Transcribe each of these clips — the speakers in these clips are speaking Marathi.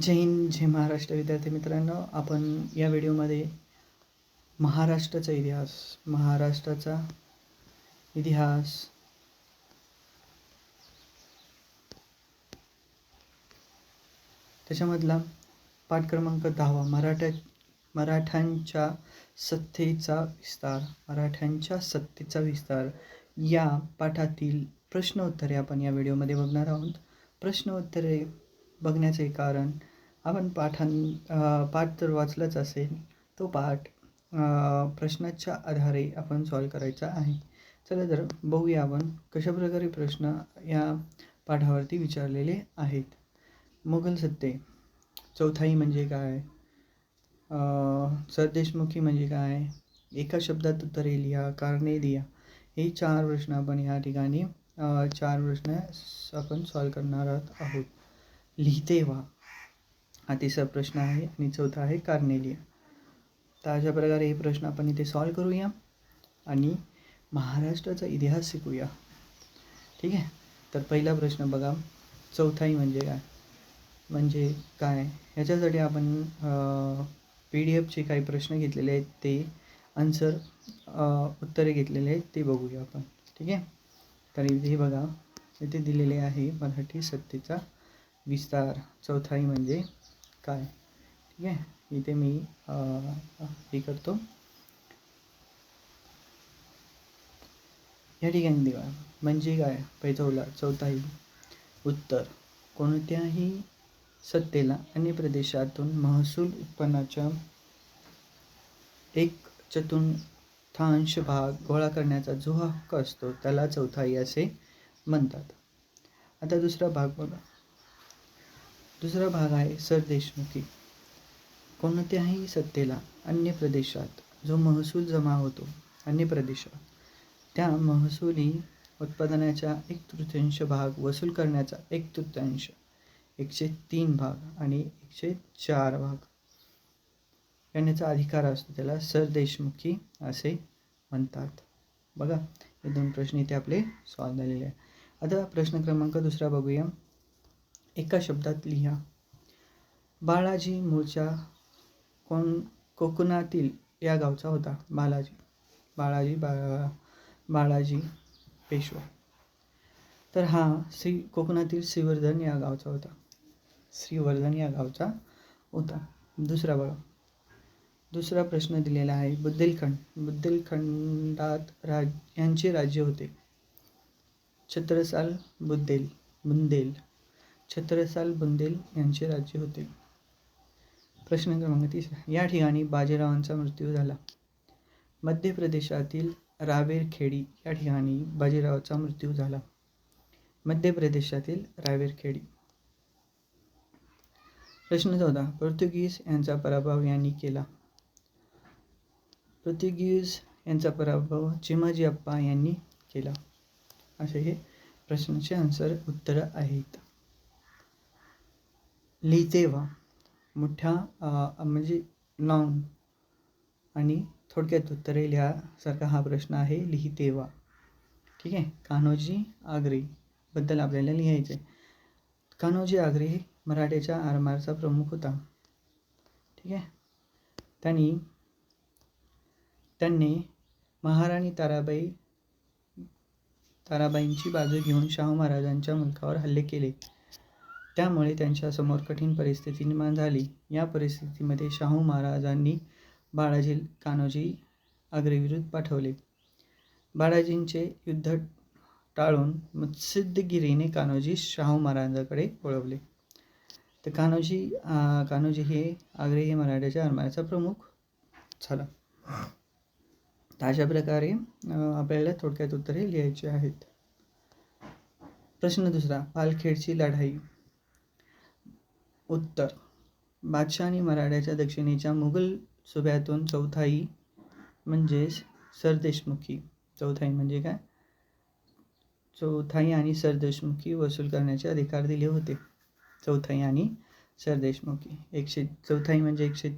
जय हिंद जय महाराष्ट्र. विद्यार्थी मित्रांनो आपण या व्हिडिओमध्ये महाराष्ट्राचा इतिहास महाराष्ट्राचा इतिहास त्याच्यामधला पाठ क्रमांक दहावा मराठा मराठ्यांच्या सत्तेचा विस्तार मराठ्यांच्या सत्तेचा विस्तार या पाठातील प्रश्नोत्तरे आपण या व्हिडिओमध्ये बघणार आहोत. प्रश्नोत्तरे बघण्याचे कारण. आपण पाठां पाठ जर वाचलाच असेल. तो पाठ प्रश्नाच्या आधारे आपण सॉल्व करायचा आहे. चला तर बघूया आपण कशाप्रकारे प्रश्न या पाठावरती विचारलेले आहेत. मुघल सत्ते. चौथाई म्हणजे काय? सरदेशमुखी म्हणजे काय? एका शब्दात उत्तरे लिहा कारणे लिहा हे चार प्रश्न आपण या ठिकाणी चार प्रश्न आपण सॉल्व करणार आहोत. लिहिते व्हा हा तिसरा प्रश्न आहे आणि चौथा आहे कार्नेलिया. तर अशा प्रकारे हे प्रश्न आपण इथे सॉल्व करूया आणि महाराष्ट्राचा इतिहास शिकूया. ठीक आहे? तर पहिला प्रश्न बघा. चौथाई म्हणजे काय? म्हणजे काय? ह्याच्यासाठी आपण पी डी एफचे काही प्रश्न घेतलेले आहेत ते आन्सर उत्तरे घेतलेले आहेत ते बघूया आपण. ठीक आहे? तर इथे बघा. इथे दिलेले आहे मराठी सत्तेचा विस्तार चौथाई म्हणजे काय? ठीक आहे? इथे मी हे करतो. या ठिकाणी देवा म्हणजे काय? पैठवला चौथाई उत्तर. कोणत्याही सत्तेला अन्य प्रदेशातून महसूल उत्पन्नाच्या एक चतुर्थांश भाग गोळा करण्याचा जो हक्क असतो त्याला चौथाई असे म्हणतात. आता दुसरा भाग बघा. दुसरा भाग आहे सरदेशमुखी कोणत्याही सत्तेला अन्य प्रदेशात जो महसूल जमा होतो अन्य प्रदेशात त्या महसुली उत्पादनाचा एक तृतीयांश भाग वसूल करण्याचा एक तृतीयांश एकशे तीन भाग आणि एकशे चार भाग. करण्याचा अधिकार असतो त्याला सरदेशमुखी असे म्हणतात. बघा हे दोन प्रश्न इथे आपले सॉल्व झालेले आहे आता प्रश्न क्रमांक दुसरा बघूया. एका शब्दात लिहा. बाळाजी मूळच्या कोण कोकणातील या गावचा होता. बालाजी बाळाजी बा बाळाजी पेशवा. तर हा श्री कोकणातील श्रीवर्धन या गावचा होता. श्रीवर्धन या गावचा होता. दुसरा बघा दुसरा प्रश्न दिलेला आहे. बुद्देलखंड बुद्देलखंडात राज यांचे राज्य होते. छत्रसाल बुद्देल बुंदेल. छत्रसाल बुंदेल यांचे राज्य होते. प्रश्न क्रमांक तिसरा या ठिकाणी बाजीरावांचा मृत्यू झाला. मध्य प्रदेशातील रावेरखेडी या ठिकाणी बाजीरावाचा मृत्यू झाला. मध्य प्रदेशातील रावेरखेडी. प्रश्न चौदा. पोर्तुगीज यांचा पराभव यांनी केला. पोर्तुगीज यांचा पराभव चिमाजी अप्पा यांनी केला. असे हे प्रश्नाचे आन्सर उत्तरं आहेत. लिहितेवा मोठ्या म्हणजे लॉंग आणि थोडक्यात उत्तरे लिहासारखा हा प्रश्न आहे लिहितेवा. ठीक आहे? कान्होजी आगरेबद्दल आपल्याला लिहायचं आहे कान्होजी आगरे हे मराठ्याच्या आरमारचा प्रमुख होता. ठीक आहे? त्यांनी त्यांनी महाराणी ताराबाई ताराबाईंची बाजू घेऊन शाहू महाराजांच्या मुलखावर हल्ले केले. त्यामुळे त्यांच्यासमोर कठीण परिस्थिती निर्माण झाली. या परिस्थितीमध्ये शाहू महाराजांनी बाळाजी कान्होजी आग्रेविरुद्ध पाठवले. बाळाजींचे युद्ध टाळून मत्सिद्धगिरीने कान्होजी शाहू महाराजांकडे वळवले. तर कान्होजी कान्होजी हे आग्रे हे मराठ्याच्या आरमाराचा प्रमुख झाला. तर अशा प्रकारे आपल्याला थोडक्यात उत्तरे लिहायची आहेत. प्रश्न दुसरा पालखेडची लढाई. उत्तर. बादशाह आणि मराठ्याच्या दक्षिणेच्या मुघल सुभ्यातून चौथाई म्हणजेच सरदेशमुखी चौथाई म्हणजे काय? चौथाई आणि सरदेशमुखी वसूल करण्याचे अधिकार दिले होते. चौथाई आणि सरदेशमुखी एकशे चौथाई म्हणजे एकशे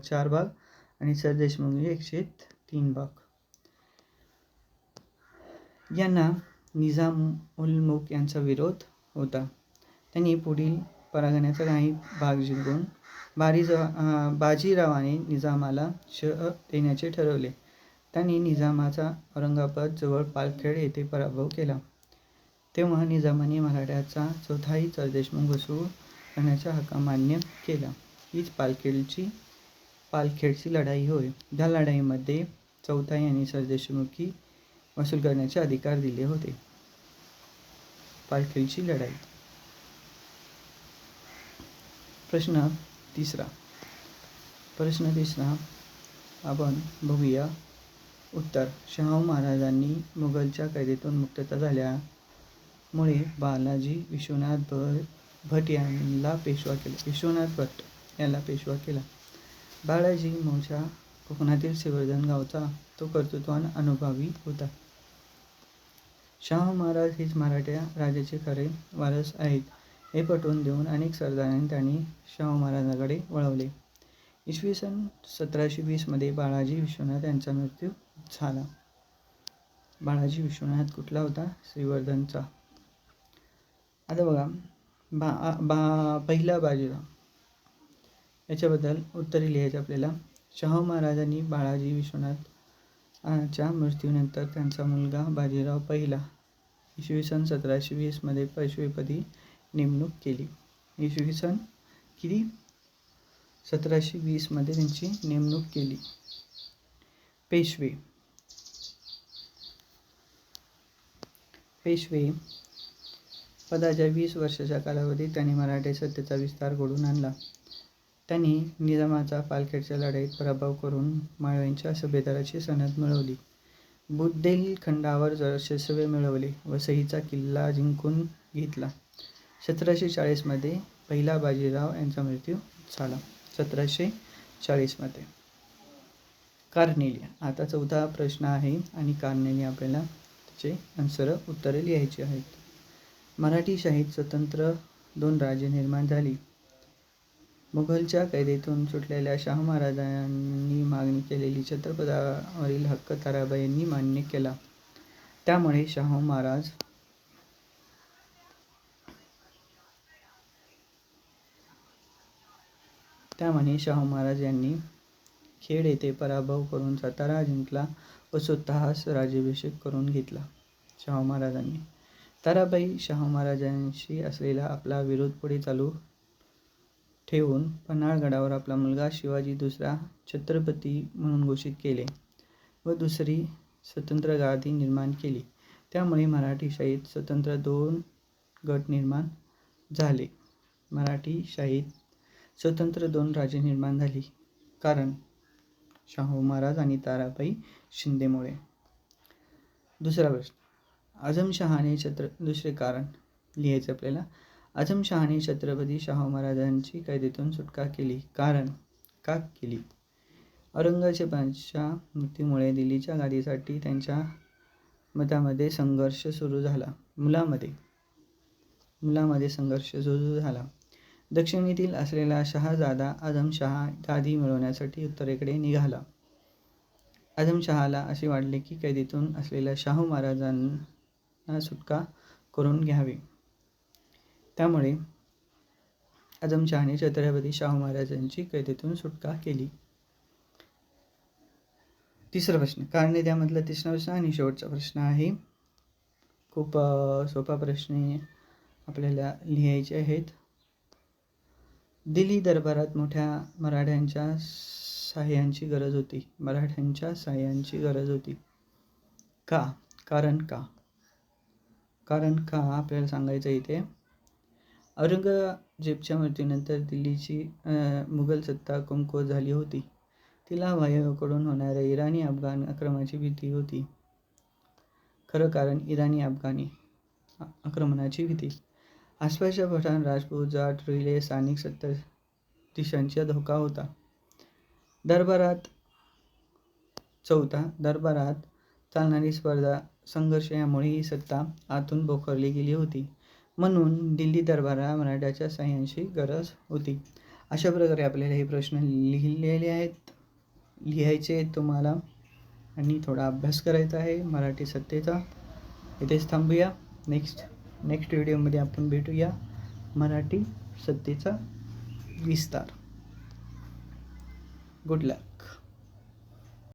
चार भाग आणि सरदेशमुखी म्हणजे एकशे तीन भाग. यांना निजाम उल मुख यांचा विरोध होता. त्यांनी पुढील परागण्याचा काही भाग जिंकून बारीजवा बाजीरावाने निजामाला शह देण्याचे ठरवले. त्यांनी निजामाचा औरंगाबाद जवळ पालखेड येथे पराभव केला. तेव्हा निजामाने मराठ्याचा चौथाही सरदेशमुख वसूल करण्याचा हक्क मान्य केला. हीच पालखेडची पालखेडची लढाई होय. या लढाईमध्ये चौथाई आणि सरदेशमुखी वसूल करण्याचे अधिकार दिले होते. पालखेडची लढाई प्रश्न तिसरा. प्रश्न तिसरा. आपण बघूया. उत्तर. शाहू महाराजांनी मुघलच्या कैदेतून मुक्तता झाल्यामुळे बालाजी विश्वनाथ भ भट यांना पेशवा केला. विश्वनाथ भट यांना पेशवा केला. बाळाजी मूळच्या कोकणातील शिवर्धन गावचा तो कर्तृत्वान अनुभवी होता. शाहू महाराज हेच मराठ्या राजाचे खरे वारस आहेत. हे पटवून देऊन अनेक सरदारांनी त्यांनी शाहू महाराजांकडे वळवले. इसवी सन सतराशे वीसमध्ये बाळाजी विश्वनाथ यांचा मृत्यू झाला. बाळाजी विश्वनाथ कुठला होता? श्रीवर्धनचा. आता बघा बा बा पहिला बाजीराव. याच्याबद्दल उत्तरे लिहायचं आपल्याला. शाहू महाराजांनी बाळाजी विश्वनाथच्या मृत्यूनंतर त्यांचा मुलगा बाजीराव पहिला. इसवी सन सतराशे वीसमध्ये पैशवेपदी नेमणूक केली. इसवी सन किती? सतराशे वीसमध्ये त्यांची नेमणूक केली. पेशवे. पेशवे पदाच्या वीस वर्षाच्या कालावधीत त्यांनी मराठी सत्तेचा विस्तार घडवून आणला. त्यांनी निजामाचा पालखेडच्या लढाईत पराभव करून माळव्यांच्या सभेदाराची सनद मिळवली. बुद्देलखंडावर वर्चस्व मिळवले व सहीचा किल्ला जिंकून घेतला. सतराशे चाळीसमध्ये पहिला बाजीराव यांचा मृत्यू झाला. सतराशे चाळीसमध्ये कार्नेलिया आता चौथा प्रश्न आहे आणि कार्नेलिया आपल्याला त्याचे आन्सर उत्तरे लिहायची आहेत. मराठी शाहीत स्वतंत्र दोन राज्य निर्माण झाली. मुघलच्या कैदेतून सुटलेल्या शाहू महाराजांनी मागणी केलेली छत्रपदावरील हक्क ताराबाईंनी मान्य केला. त्यामुळे शाहू महाराज त्यामुळे शाहू महाराज यांनी खेड येथे पराभव करून सातारा जिंकला व स्वतःस राज्याभिषेक करून घेतला. शाहू महाराजांनी. ताराबाई शाहू महाराजांशी असलेला आपला विरोध पुढे चालू ठेवून पन्हाळगडावर आपला मुलगा शिवाजी दुसरा छत्रपती म्हणून घोषित केले व दुसरी स्वतंत्र गादी निर्माण केली. त्यामुळे मराठी शाहीत स्वतंत्र दोन गट निर्माण झाले. मराठी शाहीत स्वतंत्र दोन राज्ये निर्माण झाली. कारण शाहू महाराज आणि ताराबाई शिंदेमुळे. दुसरा प्रश्न. आझमशहाने छत्र दुसरे कारण लिहायचं आपल्याला. आझमशहाने छत्रपती शाहू महाराजांची कैदेतून सुटका केली. कारण का केली? औरंगजेबाच्या मृत्यूमुळे दिल्लीच्या गादीसाठी त्यांच्या मतामध्ये संघर्ष सुरू झाला. मुलामध्ये. मुलामध्ये संघर्ष सुरू झाला. दक्षिणेतील असलेला शहाजादा आझमशहा गादी मिळवण्यासाठी उत्तरेकडे निघाला. आझमशहाला असे वाटले की कैदेतून असलेल्या शाहू महाराजांना सुटका करून घ्यावी. त्यामुळे आझमशहाने छत्रपती शाहू महाराजांची कैदेतून सुटका केली. तिसरा प्रश्न कारणे त्यामधला तिसरा प्रश्न आणि शेवटचा प्रश्न आहे. खूप सोपा प्रश्न आपल्याला लिहायचे आहेत. दिल्ली दरबारात मोठ्या मराठ्यांच्या साह्यांची गरज होती. मराठ्यांच्या साह्यांची गरज होती. का? कारण का? कारण का? आपल्याला सांगायचं इथे. औरंगजेबच्या मृत्यूनंतर दिल्लीची मुघल सत्ता कमकुवत झाली होती. तिला वायव्यकडून होणाऱ्या इराणी अफगाण आक्रमणाची भीती होती. खरं कारण इराणी अफगाणी आक्रमणाची भीती. आसपासच्या पठाण राजपूत जाट रिले स्थानिक सत्तर दिशांचा धोका होता. दरबारात चौथा दरबारात चालणारी स्पर्धा संघर्ष यामुळे ही सत्ता आतून बोखरली गेली होती. म्हणून दिल्ली दरबारा मराठ्याच्या सह्यांची गरज होती. अशा प्रकारे आपल्याला हे प्रश्न लिहिलेले आहेत. लिहायचे तुम्हाला. आणि थोडा अभ्यास करायचा आहे मराठी सत्तेचा. इथेच थांबूया. नेक्स्ट नेक्स्ट व्हिडिओमध्ये आपण भेटूया मराठी सत्तेचा विस्तार. गुड लक